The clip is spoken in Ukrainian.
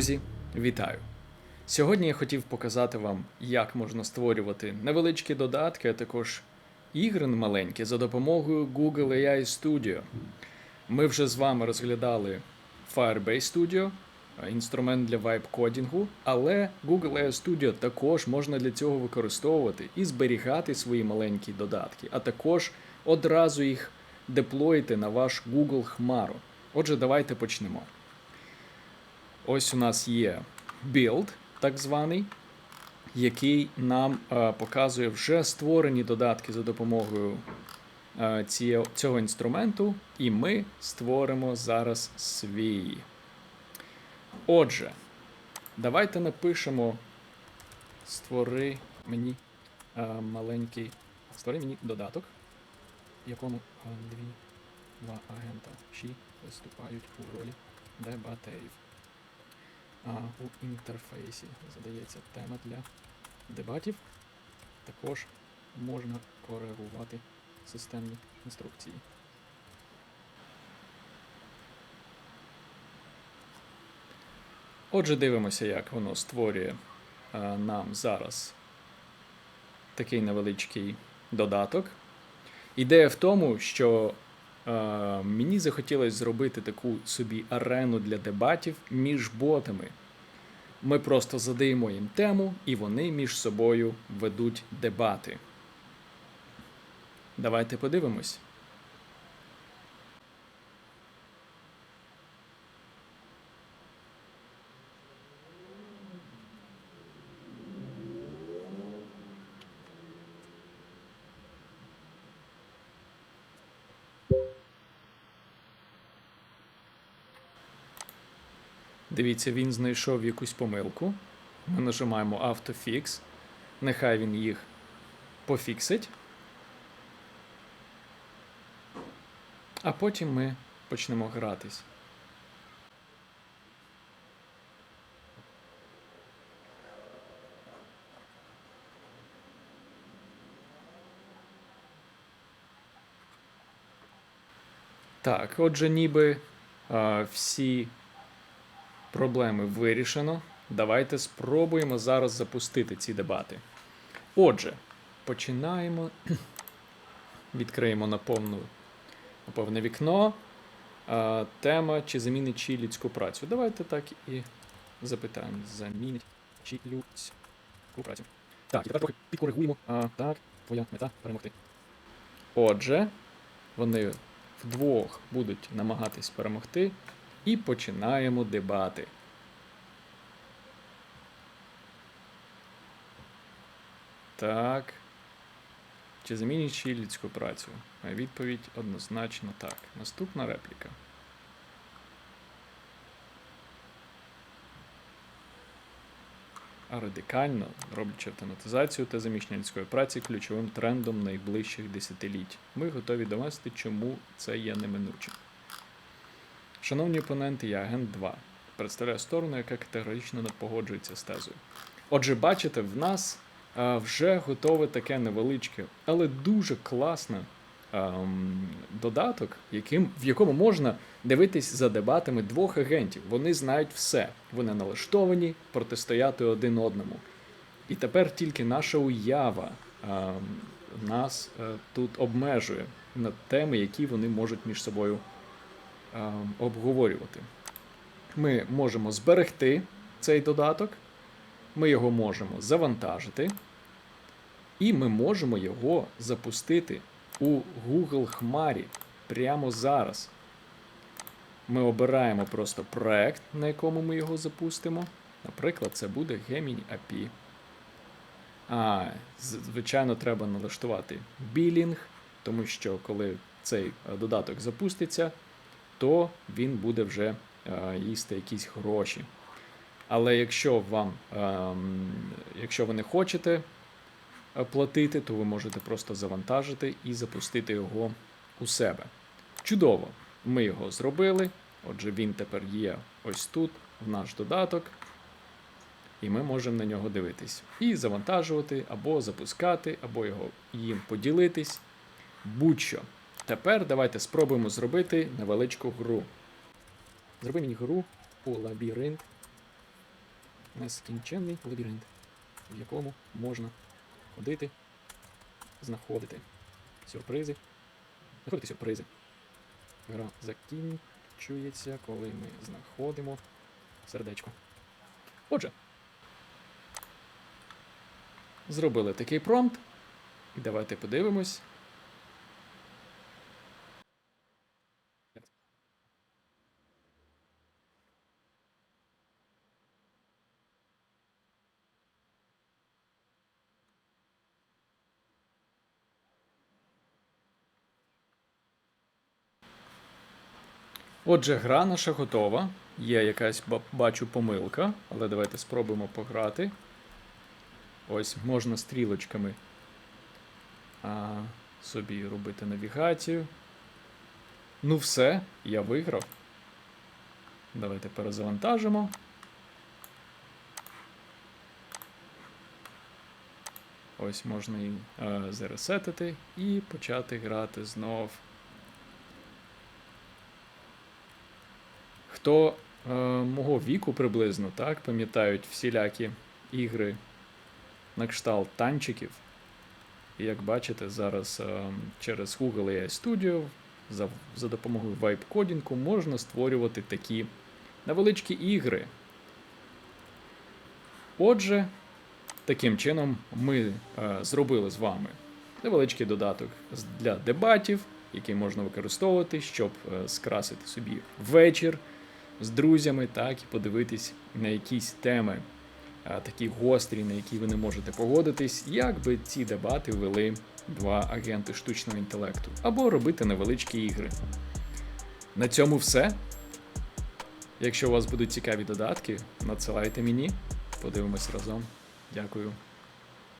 Друзі, вітаю! Сьогодні я хотів показати вам, як можна створювати невеличкі додатки, а також ігри маленькі за допомогою Google AI Studio. Ми вже з вами розглядали Firebase Studio, інструмент для вайб-кодінгу, але Google AI Studio також можна для цього використовувати і зберігати свої маленькі додатки, а також одразу їх деплоїти на ваш Google Хмару. Отже, давайте почнемо. Ось у нас є build, так званий, який нам е, показує вже створені додатки за допомогою е, цього інструменту, і ми створимо зараз свій. Отже, давайте напишемо створи мені е, маленький. Створи мені додаток, в якому дві, два агента Ші виступають у ролі дебатерів. А у інтерфейсі задається тема для дебатів. Також можна коригувати системні інструкції. Отже, дивимося, як воно створює е, нам зараз такий невеличкий додаток. Ідея в тому, що мені захотілося зробити таку собі арену для дебатів між ботами. Ми просто задаємо їм тему, і вони між собою ведуть дебати. Давайте подивимось. Дивіться, він знайшов якусь помилку. Ми нажимаємо Автофікс. Нехай він їх пофіксить. А потім ми почнемо гратись. Так, отже, ніби а, всі проблеми вирішено. Давайте спробуємо зараз запустити ці дебати. Отже, починаємо. Відкриємо на повну на повне вікно. А, тема чи замінить чи людську працю. Давайте так і запитаємо. Замінить чи людську працю. Так, і тепер трохи підкоригуємо. А, так, твоя мета перемогти. Отже, вони вдвох будуть намагатись перемогти. І починаємо дебати. Так. Чи замінить людську працю? Відповідь однозначно так. Наступна репліка. Радикально, роблячи автоматизацію та заміщення праці ключовим трендом найближчих десятиліть. Ми готові довести, чому це є неминучим. Шановні опоненти, я агент 2. Представляю сторону, яка категорично не погоджується з тезою. Отже, бачите, в нас вже готове таке невеличке, але дуже класне ем, додаток, яким, в якому можна дивитись за дебатами двох агентів. Вони знають все. Вони налаштовані протистояти один одному. І тепер тільки наша уява ем, нас е, тут обмежує на теми, які вони можуть між собою е, обговорювати. Ми можемо зберегти цей додаток, ми його можемо завантажити, і ми можемо його запустити у Google Хмарі прямо зараз. Ми обираємо просто проект, на якому ми його запустимо. Наприклад, це буде Gemini API. А, звичайно, треба налаштувати білінг, тому що коли цей е, додаток запуститься, то він буде вже е, їсти якісь гроші. Але якщо вам, ем, якщо ви не хочете е, платити, то ви можете просто завантажити і запустити його у себе. Чудово! Ми його зробили. Отже, він тепер є ось тут, в наш додаток. І ми можемо на нього дивитись. І завантажувати, або запускати, або його їм поділитись. Будь-що. Тепер давайте спробуємо зробити невеличку гру. Зроби мені гру у лабіринт нескінченний лабіринт, в якому можна ходити, знаходити сюрпризи. Знаходити сюрпризи. Гра закінчується, коли ми знаходимо сердечко. Отже, зробили такий промпт. І давайте подивимось. Отже, гра наша готова. Є якась бачу помилка, але давайте спробуємо пограти. Ось можна стрілочками а, собі робити навігацію. Ну, все, я виграв. Давайте перезавантажимо. Ось можна і е, заресетити і почати грати знов. Хто е, мого віку приблизно, так, пам'ятають всілякі ігри на кшталт танчиків. І як бачите, зараз е, через Google AI Studio за, за допомогою вайп-кодінгу можна створювати такі невеличкі ігри. Отже, таким чином ми е, зробили з вами невеличкий додаток для дебатів, який можна використовувати, щоб е, скрасити собі вечір з друзями, так, і подивитись на якісь теми, такі гострі, на які ви не можете погодитись, як би ці дебати вели два агенти штучного інтелекту, або робити невеличкі ігри. На цьому все. Якщо у вас будуть цікаві додатки, надсилайте мені, подивимось разом. Дякую.